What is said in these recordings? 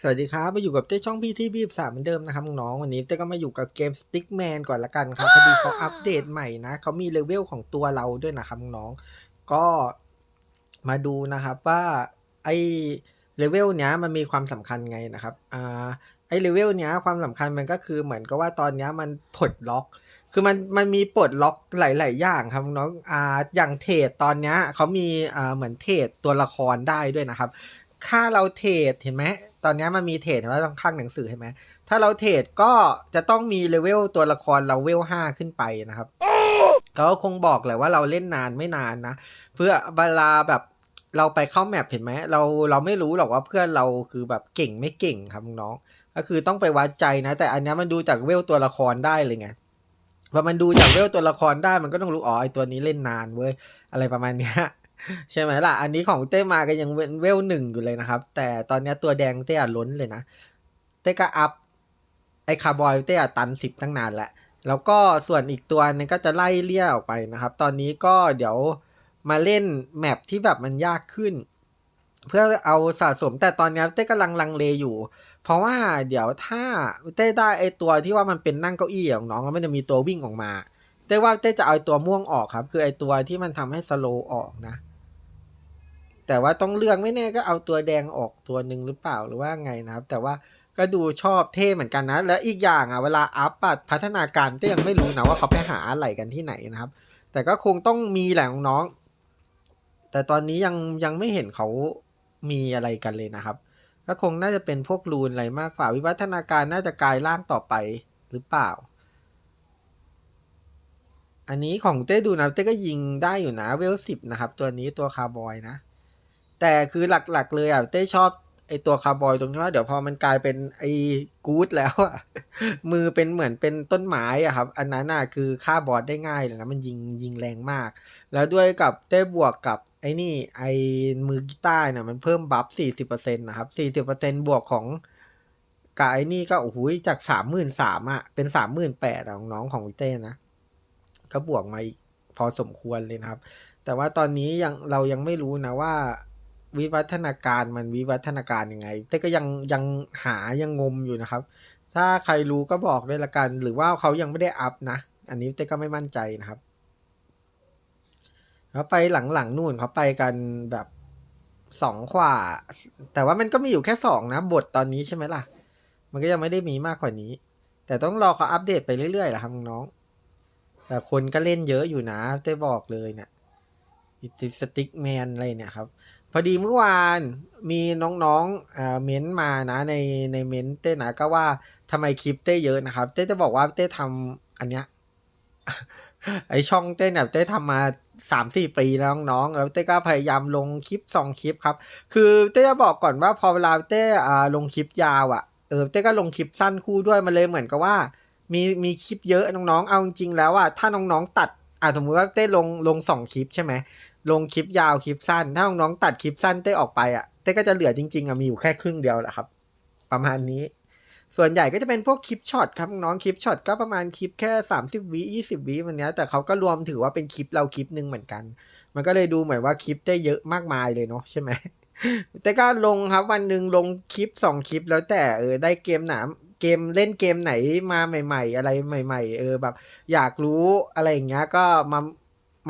สวัสดีครับมาอยู่กับเต้ช่องพี่ที่บีบสามเหมือนเดิมนะครับน้องวันนี้เต้ก็มาอยู่กับเกม Stickman ก่อนละกันครับพอดีเขาอัปเดตใหม่นะเขามีเลเวลของตัวเราด้วยนะครับน้องก็มาดูนะครับว่าไอเลเวลเนี้ยมันมีความสำคัญไงนะครับอ่าไอเลเวลเนี้ยความสำคัญมันก็คือเหมือนกับว่าตอนเนี้ยมันปลดล็อก คือมันมันมีปลดล็อกหลาย ๆ อย่างครับน้องอ่าอย่างเทรดตอนเนี้ยเขามีอ่าเหมือนเทรดตัวละครได้ด้วยนะครับถ้าเราเทรดเห็นไหม ตอนเนี้ยมันมีเทรดเห็นไหมตรงข้างหนังสือเห็นไหมถ้าเราเทรดก็จะต้องมีเลเวลตัวละครเราเวลห้าขึ้นไปนะครับเขาก็คงบอกแหละว่าเราเล่นนานไม่นานนะ เพื่อเวลาแบบเราไปเข้าแมปเห็นไหมเราเราไม่รู้หรอกว่าเพื่อนเราคือแบบเก่งไม่เก่งครับน้องๆก็คือต้องไปวัดใจนะ แต่อันเนี้ยมันดูจากเวลตัวละครได้เลยไงพอมันดูจากเวลตัวละครได้มันก็ต้องรู้อ๋อไอตัวนี้เล่นนานเว้ยอะไรประมาณเนี้ย ใช่ไหมล่ะ อันนี้ของเต้มาก็ยังเวนเวลหนึ่งอยู่เลยนะครับ แต่ตอนนี้ตัวแดงเต้อะล้นเลยนะ เต้ก็อัพไอคาร์บอยเต้อะตันสิบตั้งนานแหละแล้วก็ส่วนอีกตัวนึงก็จะไล่เลี่ยออกไปนะครับ ตอนนี้ก็เดี๋ยวมาเล่นแมปที่แบบมันยากขึ้น เพื่อเอาสะสมแต่ตอนนี้เต้กำลังลังเลอยู่ เพราะว่าเดี๋ยวถ้าเต้ได้ไอตัวที่ว่ามันเป็นนั่งเก้าอี้ของน้องแล้วมันจะมีตัววิ่งออกมา เต้ว่าเต้จะเอาตัวม่วงออกครับ คือไอตัวที่มันทำให้สโลออกนะ แต่ว่าต้องเลือกไม่แน่ก็เอาตัวแดงออกตัวหนึ่งหรือเปล่าหรือว่าไงนะครับ แต่ว่าก็ดูชอบเท่เหมือนกันนะ แล้วอีกอย่างอะเวลาอัพอะพัฒนาการเต้ยังไม่รู้นะว่าเขาไปหาอะไรกันที่ไหนนะครับ แต่ก็คงต้องมีแหละน้องแต่ตอนนี้ยังยังไม่เห็นเขามีอะไรกันเลยนะครับ ก็คงน่าจะเป็นพวกรูนอะไรมากกว่า วิวัฒนาการน่าจะกลายร่างต่อไปหรือเปล่า อันนี้ของเต้ดูนะเต้ก็ยิงได้อยู่นะเวลสิบนะครับ ตัวนี้ตัวคาร์บอยนะ แต่คือหลักๆเลยอะเต้ชอบไอตัวคาร์บอยตรงที่ว่าเดี๋ยวพอมันกลายเป็นไอกู๊ดแล้วอะมือเป็นเหมือนเป็นต้นไม้อะครับ อันนั้นน่ะคือฆ่าบอสได้ง่ายเลยนะมันยิงยิงแรงมาก แล้วด้วยกับเต้บวกกับไอ้นี่ไอมือกีตาร์เนี่ยมันเพิ่มบัฟสี่สิบเปอร์เซ็นต์นะครับสี่สิบเปอร์เซ็นต์บวกของกับไอ้นี่ก็โอ้โหจากสามหมื่นสามอะเป็นสามหมื่นแปดของน้องของวิเต้นะ ก็บวกมาพอสมควรเลยนะครับ แต่ว่าตอนนี้ยังเรายังไม่รู้นะว่า วิวัฒนาการมันวิวัฒนาการยังไง แต่ก็ยังยังหายังงมอยู่นะครับ ถ้าใครรู้ก็บอกด้วยละกัน หรือว่าเขายังไม่ได้อัพนะ อันนี้เต้ก็ไม่มั่นใจนะครับเขาไปหลังๆนู่นเขาไปกันแบบสองขวาแต่ว่ามันก็มีอยู่แค่สองนะ บทตอนนี้ใช่ไหมล่ะ มันก็ยังไม่ได้มีมากกว่านี้ แต่ต้องรอเขาอัปเดตไปเรื่อยๆแหละครับน้อง แต่คนก็เล่นเยอะอยู่นะเต้บอกเลยเนี่ยอิสติกแมนอะไรเนี่ยครับ พอดีเมื่อวานมีน้องๆเอ่อเม้นต์มานะในในเม้นต์เต้นะก็ว่าทำไมคลิปเต้เยอะนะครับ เต้จะบอกว่าเต้ทำอันเนี้ย ไอช่องเต้เนี่ยเต้ทำมาสามสี่ปีแล้วน้องๆแล้วเต้ก็พยายามลงคลิปสองคลิปครับ คือเต้จะบอกก่อนว่าพอเวลาเต้อ่าลงคลิปยาวอะ่ะเออเต้ก็ลงคลิปสั้นคู่ด้วยมันเลยเหมือนกับว่า มีมีคลิปเยอะน้องๆเอาจริงๆแล้วอะถ้าน้องๆตัดอะสมมุติว่าเต้ลงลงสองคลิปใช่ไหม ลงคลิปยาวคลิปสั้น ถ้าน้องๆตัดคลิปสั้นเต้ออกไปอะเต้ก็จะเหลือจริงๆอะมีอยู่แค่ครึ่งเดียวแหละครับ ประมาณนี้ ส่วนใหญ่ก็จะเป็นพวกคลิปช็อตครับน้องคลิปช็อตก็ประมาณคลิปแค่สามสิบวิยี่สิบวิวันนี้ยแต่เขาก็รวมถือว่าเป็นคลิปเราคลิปหนึ่งเหมือนกัน มันก็เลยดูเหมือนว่าคลิปได้เยอะมากมายเลยเนาะใช่ไหมแต่ก็ลงครับวันหนึ่งลงคลิปสองคลิปแล้วแต่เออได้เกมหนามเกมเล่นเกมไหนมาใหม่ ๆ อะไรใหม่ ๆ เออแบบ อยากรู้อะไรอย่างเงี้ยก็มา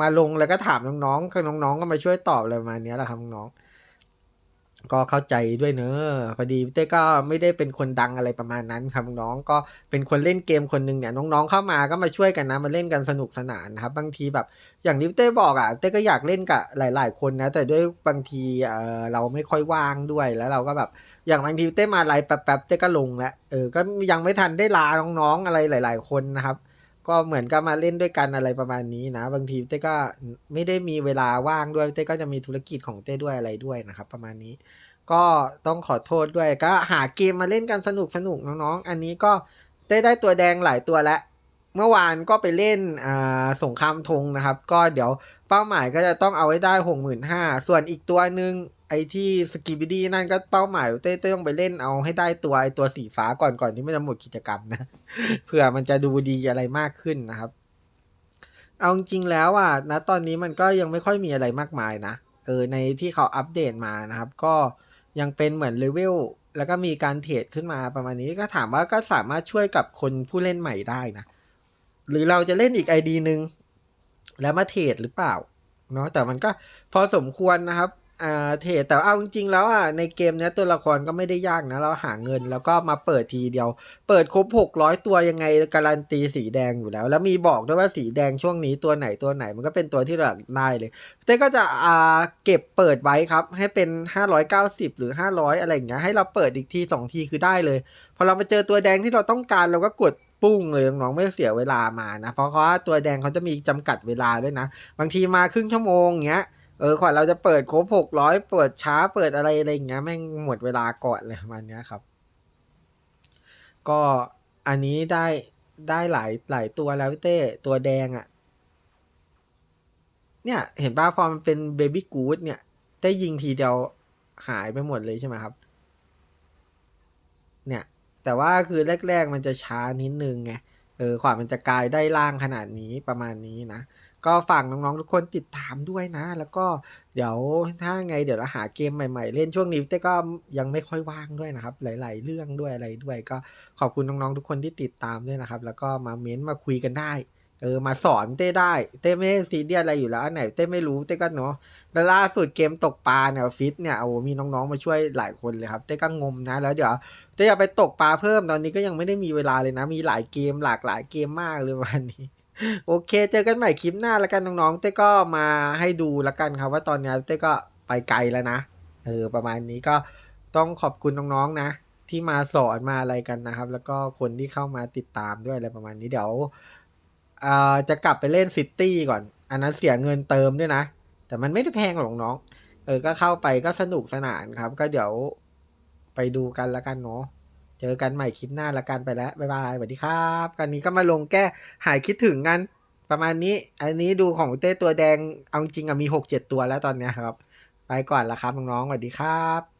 มาลงแล้วก็ถามน้องๆคือน้องๆก็มาช่วยตอบอะไรประมาณเนี้ยแหละครับน้องก็เข้าใจด้วยเนอะพอดีเต้ก็ไม่ได้เป็นคนดังอะไรประมาณนั้นครับน้องก็เป็นคนเล่นเกมคนหนึ่งเนี่ยน้องๆเข้ามาก็มาช่วยกันนะมาเล่นกันสนุกสนานนะครับบางทีแบบอย่างที่เต้บอกอะเต้ก็อยากเล่นกับหลาย ๆ คนนะแต่ด้วยบางทีเออเราไม่ค่อยว่างด้วยแล้วเราก็แบบอย่างบางทีเต้มาไลฟ์แป๊บๆเต้ก็ลงแล้วเออก็ยังไม่ทันได้ลาน้องๆอะไรหลาย ๆ คนนะครับ ก็เหมือนกับมาเล่นด้วยกันอะไรประมาณนี้นะ บางทีเต้ก็ไม่ได้มีเวลาว่างด้วยเต้ก็จะมีธุรกิจของเต้ด้วยอะไรด้วยนะครับ ประมาณนี้ ก็ต้องขอโทษด้วยก็หาเกมมาเล่นกันสนุกสนุกน้องๆ อันนี้ก็ได้ได้ตัวแดงหลายตัวแล้วเมื่อวานก็ไปเล่นอ่าสงครามธงนะครับ ก็เดี๋ยวเป้าหมายก็จะต้องเอาไว้ได้หกหมื่นห้าส่วนอีกตัวหนึ่ง อ้ที่สกีบิดี้นั่นก็เป้าหมายเต้เต้ต้องไปเล่นเอาให้ได้ตัวไอตัวสีฟ้าก่อนก่อนที่มันจะหมดกิจกรรมนะเผื่อมันจะดูดีอะไรมากขึ้นนะครับ เอาจริงแล้วอะนะตอนนี้มันก็ยังไม่ค่อยมีอะไรมากมายนะเออในที่เขาอัปเดตมานะครับ ก็ยังเป็นเหมือนเลเวลแล้วก็มีการเทรดขึ้นมาประมาณนี้ก็ถามว่าก็สามารถช่วยกับคนผู้เล่นใหม่ได้นะ หรือเราจะเล่นอีกไอดีหนึ่งแล้วมาเทรดหรือเปล่าเนาะแต่มันก็พอสมควรนะครับ อ่าเทรดแต่เอาจริงๆแล้วอะในเกมเนี้ยตัวละครก็ไม่ได้ยากนะ เราหาเงินแล้วก็มาเปิดทีเดียว เปิดครบหกร้อยตัวยังไงการันตีสีแดงอยู่แล้ว แล้วมีบอกด้วยว่าสีแดงช่วงนี้ตัวไหนตัวไหนมันก็เป็นตัวที่เราได้เลยเต้ก็จะอ่าเก็บเปิดไว้ครับ ให้เป็น590หรือ500อยอะไรอย่างเงี้ยให้เราเปิดอีกทีสองทีคือได้เลยพอเรามาเจอตัวแดงที่เราต้องการเราก็กดปุ้งเลยน้องไม่เสียเวลามานะ เพราะว่าตัวแดงเขาจะมีจำกัดเวลาด้วยนะ บางทีมาครึ่งชั่วโมงเงี้ย เออกว่าเราจะเปิดครบ600เปิดช้าเปิดอะไรอะไรอย่างเงี้ยแม่งหมดเวลาก่อนเลยประมาณเนี้ยครับ ก็อันนี้ได้ได้หลายหลายตัวแล้วพี่เต้ตัวแดงอะ่ะ เนี่ย เห็นป่ะพอมันเป็นเบบี้กูดเนี่ย ได้ยิงทีเดียวหายไปหมดเลยใช่ไหมครับ เนี่ย แต่ว่าคือแรก ๆ มันจะช้านิดนึงไงเออกว่ามันจะกลายได้ล่างขนาดนี้ประมาณนี้นะ ก็ฝากน้องๆทุกคนติดตามด้วยนะ แล้วก็เดี๋ยวถ้าไงเดี๋ยวเราหาเกมใหม่ๆ เล่นช่วงนี้เต้ก็ยังไม่ค่อยว่างด้วยนะครับ หลาย ๆ เรื่องด้วยอะไรด้วย ก็ขอบคุณน้องๆทุกคนที่ติดตามด้วยนะครับ แล้วก็มาเม้นต์มาคุยกันได้เออมาสอนเต้ได้ เต้ไม่ได้ซีเรียสอะไรอยู่แล้วอันไหนเต้ไม่รู้เต้ก็เนาะแล้วล่าสุดเกมตกปลาเนี่ยฟิตเนี่ยโอ้มีน้องๆมาช่วยหลายคนเลยครับ เต้ก็งมนะ แล้วเดี๋ยวเต้จะไปตกปลาเพิ่มตอนนี้ก็ยังไม่ได้มีเวลาเลยนะ มีหลายเกมหลากหลายเกมมากเลยวันนี้ โอเค เจอกันใหม่คลิปหน้าแล้วกันน้องๆ เต้ก็มาให้ดูแล้วกันครับว่าตอนนี้เต้ก็ไปไกลแล้วนะ เออ ประมาณนี้ก็ต้องขอบคุณน้องๆนะ ที่มาสอนมาอะไรกันนะครับ แล้วก็คนที่เข้ามาติดตามด้วยอะไรประมาณนี้เดี๋ยวเอ่อจะกลับไปเล่นซิตี้ก่อน อันนั้นเสียเงินเติมด้วยนะ แต่มันไม่ได้แพงหรอกน้อง เออ ก็เข้าไปก็สนุกสนานครับ ก็เดี๋ยวไปดูกันแล้วกันเนาะ เจอกันใหม่คลิปหน้าละกันไปแล้ว บ๊ายบายสวัสดีครับกันนี้ก็มาลงแก้หายคิดถึงกัน ประมาณนี้ อันนี้ดูของเต้ตัวแดง เอาจริงอะมีหกเจ็ดตัวแล้วตอนเนี้ยครับ ไปก่อนละครับน้องๆสวัสดีครับ